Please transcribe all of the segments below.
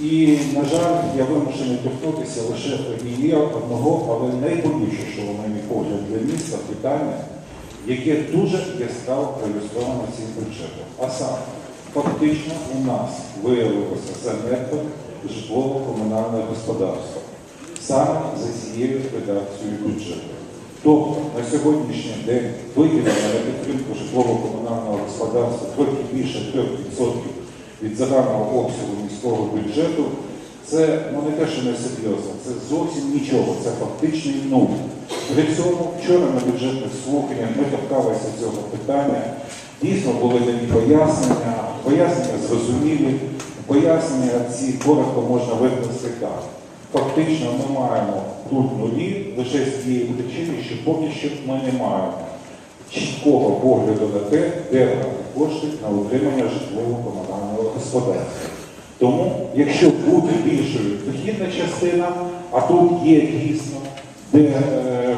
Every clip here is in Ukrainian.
І, на жаль, я вимушений торкнутися лише однієї одного, але найболючішого, на мій погляд, для міста питання, яке дуже яскраво проілюстровано цим бюджетом. А саме, фактично у нас виявилося занепад житлово-комунальне господарство саме за цією редакцією бюджету. Тобто на сьогоднішній день виділено на підтримку житлово-комунального господарства трохи більше 3% від загального обсягу міського бюджету. Це ну не те, що не серйозно, це зовсім нічого, це фактичний нуль. При цьому вчора на бюджетних слуханнях ми торкалися цього питання. Дійсно були такі пояснення, пояснення зрозумілі, пояснення ці коротко можна викласти так. Фактично ми маємо тут нулі лише з тієї причини, що поки що ми не маємо чіткого погляду на те, де брати кошти на утримання житлово-комунального господарства. Тому, якщо буде більшою дохідна частина, а тут є дійсно, де е, е,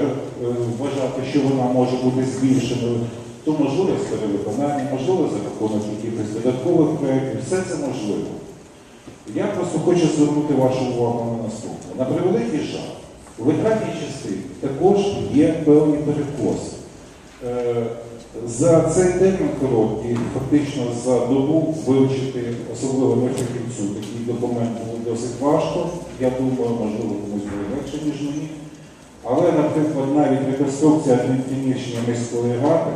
вважати, що вона може бути збільшеною, то можливо перевиконання, можливо за рахунок якихось додаткових проєктів, все це можливо. Я просто хочу звернути вашу увагу на наступне. На превеликий жаль, у витратній частині також є певні перекоси. За цей термін короткий, фактично за добу вивчити, особливо фахівцю, такий документ було досить важко. Я думаю, можливо, комусь буде легше, ніж мені. Але, наприклад, навіть реконструкція адміністративної міської ради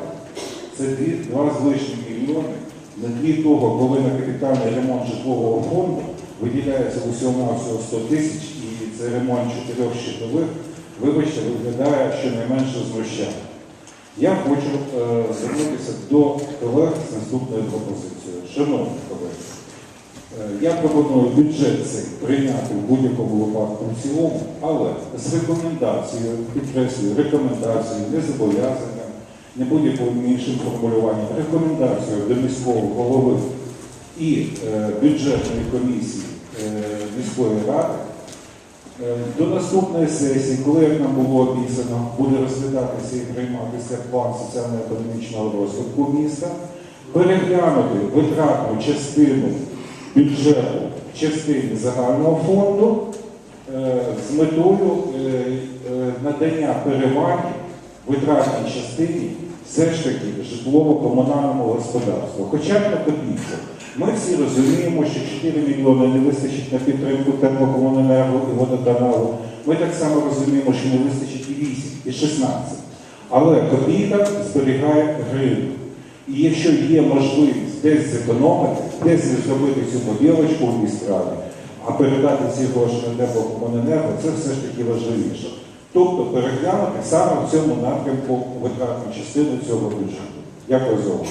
це два з лишнім мільйони. На тлі того, коли на капітальний ремонт житлового фонду виділяється усього 100 тисяч, і це ремонт чотирьох щитових, вибачте, виглядає щонайменше знущання. Я хочу е, звернутися до колег з наступною пропозицією. Шановні колеги, е, я пропоную бюджет цей прийняти в будь-якому випадку в цілому, але з рекомендацією, підкреслюю, рекомендацією, не зобов'язанням, не будь-яким іншим формулюванням, рекомендацією до міського голови і е, бюджетної комісії міської ради До наступної сесії, коли як нам було обіцяно, буде розглядатися і прийматися план соціально-економічного розвитку міста, переглянути витратну частину бюджету в частині загального фонду е, з метою е, е, надання переваги витратній частині все ж таки житлово-комунальному господарству. Хоча б на копійку. Ми всі розуміємо, що 4 мільйони не вистачить на підтримку теплокомуненерго і водоканалу. Ми так само розуміємо, що не вистачить і 8, і 16. Але копійка зберігає гривню. І якщо є можливість десь зекономити, десь зробити цю побілочку в міськраді, а передати ці гроші на теплокомуненерго, це все ж таки важливіше. Тобто переглянути саме в цьому напрямку витратну частину цього бюджету. Дякую за увагу.